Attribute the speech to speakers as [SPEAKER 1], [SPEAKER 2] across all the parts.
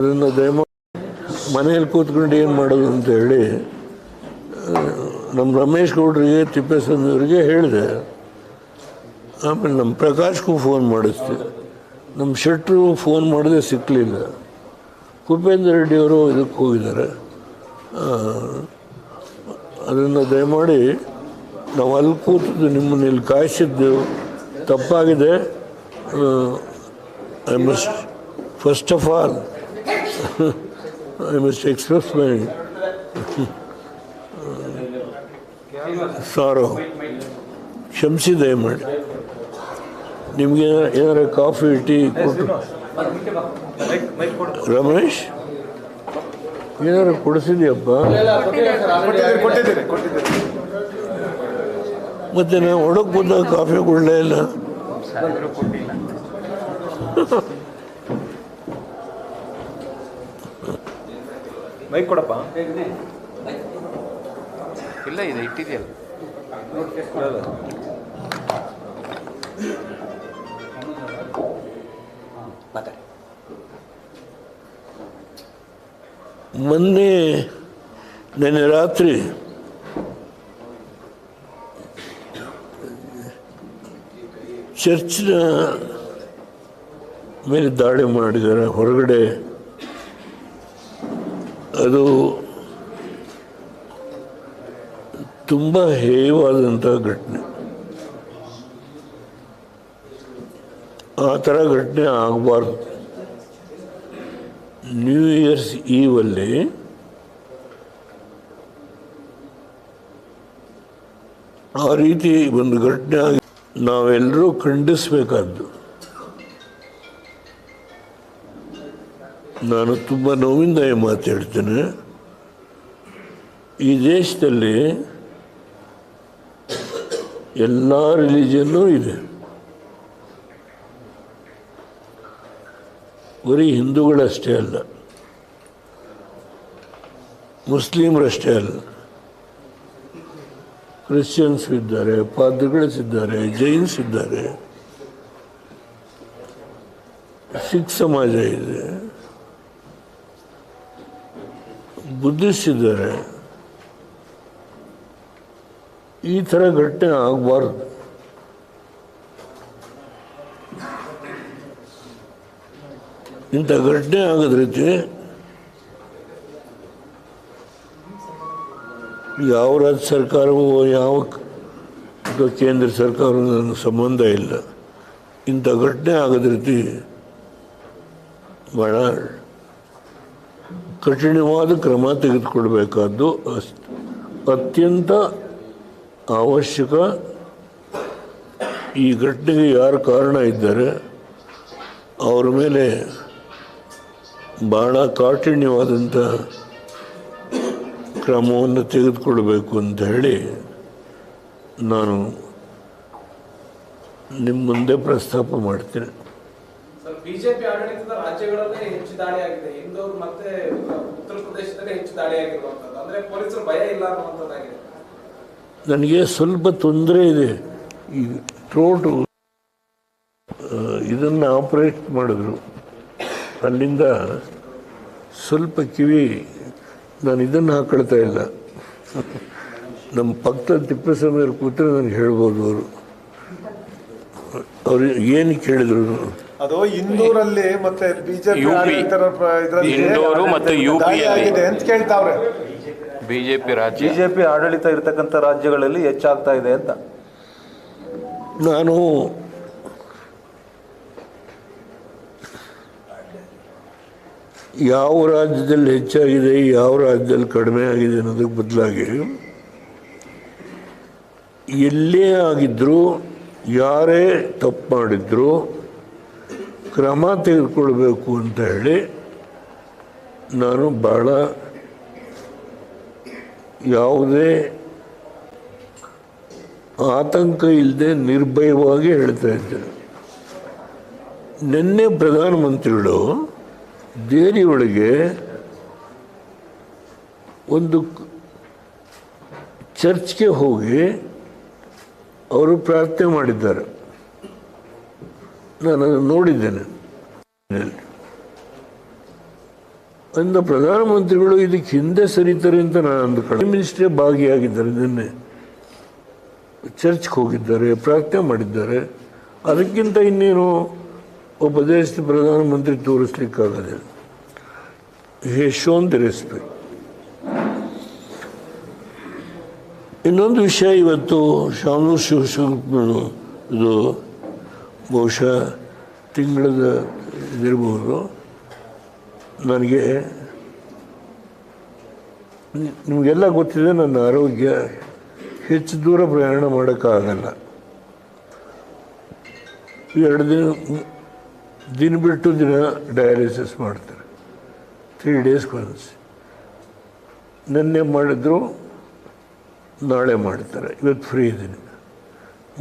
[SPEAKER 1] ಅದನ್ನು ದಯಮಾಡಿ ಮನೆಯಲ್ಲಿ ಕೂತ್ಕೊಂಡು ಏನು ಮಾಡೋದು ಅಂತ ಹೇಳಿ ನಮ್ಮ ರಮೇಶ್ ಗೌಡ್ರಿಗೆ ತಿಪ್ಪೇಸ್ವಾಮಿಯವರಿಗೆ ಹೇಳಿದೆ. ಆಮೇಲೆ ನಮ್ಮ ಪ್ರಕಾಶ್ಗೂ ಫೋನ್ ಮಾಡಿಸ್ತೀವಿ ನಮ್ಮ ಶೆಟ್ರು ಫೋನ್ ಮಾಡಿದೆ ಸಿಕ್ಕಲಿಲ್ಲ ಕುಪೇಂದ್ರ ರೆಡ್ಡಿಯವರು ಇದಕ್ಕೆ ಹೋಗಿದ್ದಾರೆ. ಅದನ್ನು ದಯಮಾಡಿ, ನಾವು ಅಲ್ಲಿ ಕೂತಿದ್ದು ನಿಮ್ಮನ್ನು ಇಲ್ಲಿ ಕಾಯಿಸಿದ್ದು ತಪ್ಪಾಗಿದೆ. I must first of all I must express my sorrow ಕ್ಷಮಿಸಿ ದಯಮಾಡಿ ನಿಮಗೆ ಏನಾರ ಕಾಫಿ ಟೀ ಕೊಟ್ಟು ರಮೇಶ್? ಏನಾರು ಕೊಡಿಸಿದ್ಯಪ್ಪ? ಮತ್ತೆ ನಾವು ಒಡಕ್ಕೆ ಬಂದಾಗ ಕಾಫಿ ಕೊಡಲೇ ಇಲ್ಲ.
[SPEAKER 2] ಮೈಕ್ ಕೊಡಪ್ಪ.
[SPEAKER 3] ಇಲ್ಲ ಇದೆ ಇಟ್ಟಿದೆಯಲ್ಲ.
[SPEAKER 1] ಮೊನ್ನೆ ನೆನ್ನೆ ರಾತ್ರಿ ಚರ್ಚ್ನ ಮೇಲೆ ದಾಳಿ ಮಾಡಿದ್ದಾರೆ. ಹೊರಗಡೆ ಅದು ತುಂಬ ಹೇಯವಾದಂಥ ಘಟನೆ. ಆ ಥರ ಘಟನೆ ಆಗಬಾರ್ದು. ನ್ಯೂ ಇಯರ್ಸ್ ಈವಲ್ಲಿ ಆ ರೀತಿ ಒಂದು ಘಟನೆ ಆಗಿ ನಾವೆಲ್ಲರೂ ಖಂಡಿಸಬೇಕಾದ್ದು. ನಾನು ತುಂಬ ನೋವಿಂದ ಹೇಳ್ತೇನೆ. ಈ ದೇಶದಲ್ಲಿ ಎಲ್ಲ ರಿಲಿಜನ್ನೂ ಇದೆ. ಬರೀ ಹಿಂದೂಗಳಷ್ಟೇ ಅಲ್ಲ, ಮುಸ್ಲಿಮರಷ್ಟೇ ಅಲ್ಲ, ಕ್ರಿಶ್ಚಿಯನ್ಸ್ ಇದ್ದಾರೆ ಪಾದ್ರಿಗಳಿಸ್ ಇದ್ದಾರೆ ಜೈನ್ಸ್ ಇದ್ದಾರೆ, ಸಿಖ್ ಸಮಾಜ ಇದೆ. ಬುದ್ಧಿಸ್ಟ್ ಇದ್ದಾರೆ ಈ ಥರ ಘಟನೆ ಆಗಬಾರ್ದು. ಇಂಥ ಘಟನೆ ಆಗದ ರೀತಿ ಯಾವ ರಾಜ್ಯ ಸರ್ಕಾರವೂ ಯಾವ ಕೇಂದ್ರ ಸರ್ಕಾರವೂ ನನ್ನ ಸಂಬಂಧ ಇಲ್ಲ. ಇಂಥ ಘಟನೆ ಆಗದ ರೀತಿ ಭಾಳ ಕಠಿಣವಾದ ಕ್ರಮ ತೆಗೆದುಕೊಳ್ಬೇಕಾದ್ದು ಅತ್ಯಂತ ಅವಶ್ಯಕ ಈ ಘಟನೆಗೆ ಯಾರು ಕಾರಣ ಇದ್ದಾರೆ ಅವರ ಮೇಲೆ ಭಾಳ ಕಾಠಿಣ್ಯವಾದಂಥ ಕ್ರಮವನ್ನು ತೆಗೆದುಕೊಳ್ಬೇಕು ಅಂತ ಹೇಳಿ ನಾನು ನಿಮ್ಮ ಮುಂದೆ ಪ್ರಸ್ತಾಪ ಮಾಡ್ತೀನಿ.
[SPEAKER 4] ಬಿಜೆಪಿ ಆಡಳಿತದ ರಾಜ್ಯಗಳಲ್ಲೇ ಹೆಚ್ಚು ದಾಳಿ ಆಗಿದೆ ಇಂದೋರ್ ಮತ್ತೆ ಉತ್ತರ ಪ್ರದೇಶದಲ್ಲೇ ಹೆಚ್ಚು ದಾಳಿ ಆಗಿರುವಂತದ್ದು ಅಂದ್ರೆ ಪೊಲೀಸರು ಭಯ ಇಲ್ಲ ಅನ್ನುವಂಥದ್ದಾಗಿದೆ.
[SPEAKER 1] ನನಗೆ ಸ್ವಲ್ಪ ತೊಂದರೆ ಇದೆ. ಈ ಥ್ರೋಟು ಇದನ್ನು ಆಪರೇಟ್ ಮಾಡಿದ್ರು. ಅಲ್ಲಿಂದ ಸ್ವಲ್ಪ ಕಿವಿ, ನಾನು ಇದನ್ನು ಹಾಕೊಳ್ತಾ ಇಲ್ಲ. ನಮ್ಮ ಪಕ್ಕದ ತಿಪ್ಪೇಸ್ವಾಮಿಯವ್ರು ಕೂತ್ರೆ ನನಗೆ ಹೇಳ್ಬೋದು ಅವರು. ಅವ್ರು ಏನು ಕೇಳಿದ್ರು?
[SPEAKER 2] ಅದು ಇಂದೂರಲ್ಲಿ ಮತ್ತೆ ಬಿಜೆಪಿ
[SPEAKER 3] ಇಂದೂರು ಮತ್ತು UP
[SPEAKER 2] ದಾಳಿ
[SPEAKER 3] ಯಲ್ಲಿ.
[SPEAKER 2] ಅಂತ ಕೇಳ್ತಾವ್ರೆ.
[SPEAKER 3] ಬಿಜೆಪಿ ರಾಜ್ಯ.
[SPEAKER 5] ಬಿಜೆಪಿ ಆಡಳಿತ ಇರತಕ್ಕಂಥ ರಾಜ್ಯಗಳಲ್ಲಿ ಹೆಚ್ಚಾಗ್ತಾ ಇದೆ ಅಂತ.
[SPEAKER 1] ನಾನು ಯಾವ ರಾಜ್ಯದಲ್ಲಿ ಹೆಚ್ಚಾಗಿದೆ ಯಾವ ರಾಜ್ಯದಲ್ಲಿ ಕಡಿಮೆ ಆಗಿದೆ ಅನ್ನೋದಕ್ಕೆ ಬದಲಾಗಿ ಎಲ್ಲೇ ಆಗಿದ್ದರೂ ಯಾರೇ ತಪ್ಪು ಮಾಡಿದ್ರು ಕ್ರಮ ತೆಗೆದುಕೊಳ್ಬೇಕು ಅಂತ ಹೇಳಿ ನಾನು ಭಾಳ ಯಾವುದೇ ಆತಂಕ ಇಲ್ಲದೆ ನಿರ್ಭಯವಾಗಿ ಹೇಳ್ತಾ ಇದ್ದೇನೆ. ನಿನ್ನೆ ಪ್ರಧಾನಮಂತ್ರಿಗಳು ದೇರಿಯೊಳಗೆ ಒಂದು ಚರ್ಚ್ಗೆ ಹೋಗಿ ಅವರು ಪ್ರಾರ್ಥನೆ ಮಾಡಿದ್ದಾರೆ. ನಾನು ನೋಡಿದ್ದೇನೆ. ಅಂದ ಪ್ರಧಾನಮಂತ್ರಿಗಳು ಇದಕ್ಕೆ ಹಿಂದೆ ಸರಿತಾರೆ ಅಂತ ನಾನು ಅಂದ್ಕೊಂಡೆ ಮಿನಿಸ್ಟ್ರೇ ಭಾಗಿಯಾಗಿದ್ದಾರೆ. ನಿನ್ನೆ ಚರ್ಚ್ಗೆ ಹೋಗಿದ್ದಾರೆ, ಪ್ರಾರ್ಥನೆ ಮಾಡಿದ್ದಾರೆ. ಅದಕ್ಕಿಂತ ಇನ್ನೇನು ಒಬ್ಬ ದೇಶದ ಪ್ರಧಾನಮಂತ್ರಿ ತೋರಿಸ್ಲಿಕ್ಕಾಗದೆ. ಹೇ ಶೋನ್ ದಿ ರೆಸ್ಪೆಕ್ಟ್ ಇನ್ನೊಂದು ವಿಷಯ ಇವತ್ತು ಶಾಮು ಶಿವಶಂಕರ್ ಇದು ಬಹುಶಃ ತಿಂಗಳದ ಇದಿರಬಹುದು ನನಗೆ ನಿಮಗೆಲ್ಲ ಗೊತ್ತಿದೆ ನನ್ನ ಆರೋಗ್ಯ ಹೆಚ್ಚು ದೂರ ಪ್ರಯಾಣ ಮಾಡೋಕ್ಕಾಗಲ್ಲ. ಎರಡು ದಿನ ದಿನ ಬಿಟ್ಟು ದಿನ ಡಯಾಲಿಸಿಸ್ ಮಾಡ್ತಾರೆ. ತ್ರೀ ಡೇಸ್ ಒನ್ಸ್ ನಿನ್ನೆ ಮಾಡಿದ್ರು, ನಾಳೆ ಮಾಡ್ತಾರೆ. ಇವತ್ತು ಫ್ರೀ ಇದ್ದೀನಿ.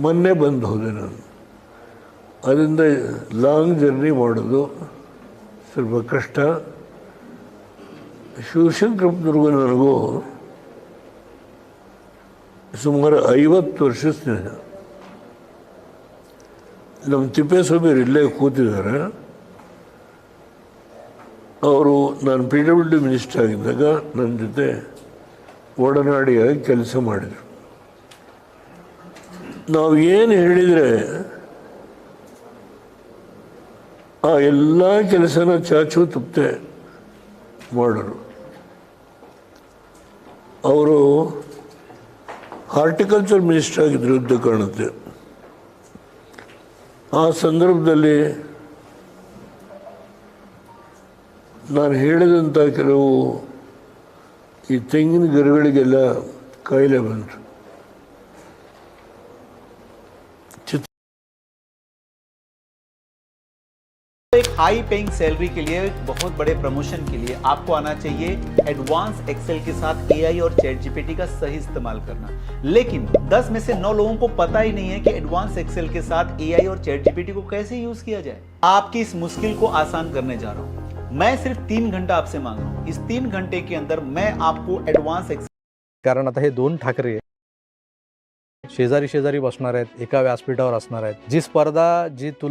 [SPEAKER 1] ಮೊನ್ನೆ ಬಂದು ಹೋದೆ ನಾನು. ಅದರಿಂದ ಲಾಂಗ್ ಜರ್ನಿ ಮಾಡೋದು ಸ್ವಲ್ಪ ಕಷ್ಟ. ಶಿವಶಂಕರಪ್ಪನವ್ರಿಗೂ ನನಗೂ ಸುಮಾರು ಐವತ್ತು ವರ್ಷ ಸ್ನೇಹ. ನಮ್ಮ ತಿಪ್ಪೇಸ್ವಾಮಿಯವರು ಇಲ್ಲೇ ಕೂತಿದ್ದಾರೆ. ಅವರು ನಾನು ಪಿ ಡಬ್ಲ್ಯೂ ಡಿ ಮಿನಿಸ್ಟರ್ ಆಗಿದ್ದಾಗ ನನ್ನ ಜೊತೆ ಒಡನಾಡಿಯಾಗಿ ಕೆಲಸ ಮಾಡಿದರು. ನಾವು ಏನು ಹೇಳಿದರೆ ಆ ಎಲ್ಲ ಕೆಲಸನ ಚಾಚು ತುಪ್ತೆ ಮಾಡೋರು. ಅವರು ಹಾರ್ಟಿಕಲ್ಚರ್ ಮಿನಿಸ್ಟರ್ ಆಗಿದ್ದರು ಯುದ್ಧ ಕಾಣುತ್ತೆ ಆ ಸಂದರ್ಭದಲ್ಲಿ ನಾನು ಹೇಳಿದಂಥ ಕೆಲವು ಈ ತೆಂಗಿನ ಗಿಡಗಳಿಗೆಲ್ಲ ಕಾಯಿಲೆ ಬಂತು.
[SPEAKER 6] हाई पेइंग सैलरी के लिए, बहुत बड़े प्रमोशन के लिए आपको आना चाहिए एडवांस एक्सेल के साथ एआई और चैट जीपीटी का सही इस्तेमाल करना। लेकिन 10 में से 9 लोगों को पता ही नहीं है कि एडवांस एक्सेल के साथ एआई और चैट जीपीटी को कैसे यूज़ किया जाए। आपकी इस मुश्किल को आसान करने जा रहा हूँ। मैं सिर्फ़ तीन घंटा आपसे मांग रहा हूँ। इस तीन घंटे के अंदर मैं आपको एडवांस एक्सेल
[SPEAKER 7] कारण आता हे, दोन ठाकरे शेजारी शेजारी बसणार आहेत, एका व्यासपीठावर असणार आहेत। जी स्पर्धा, जी तुला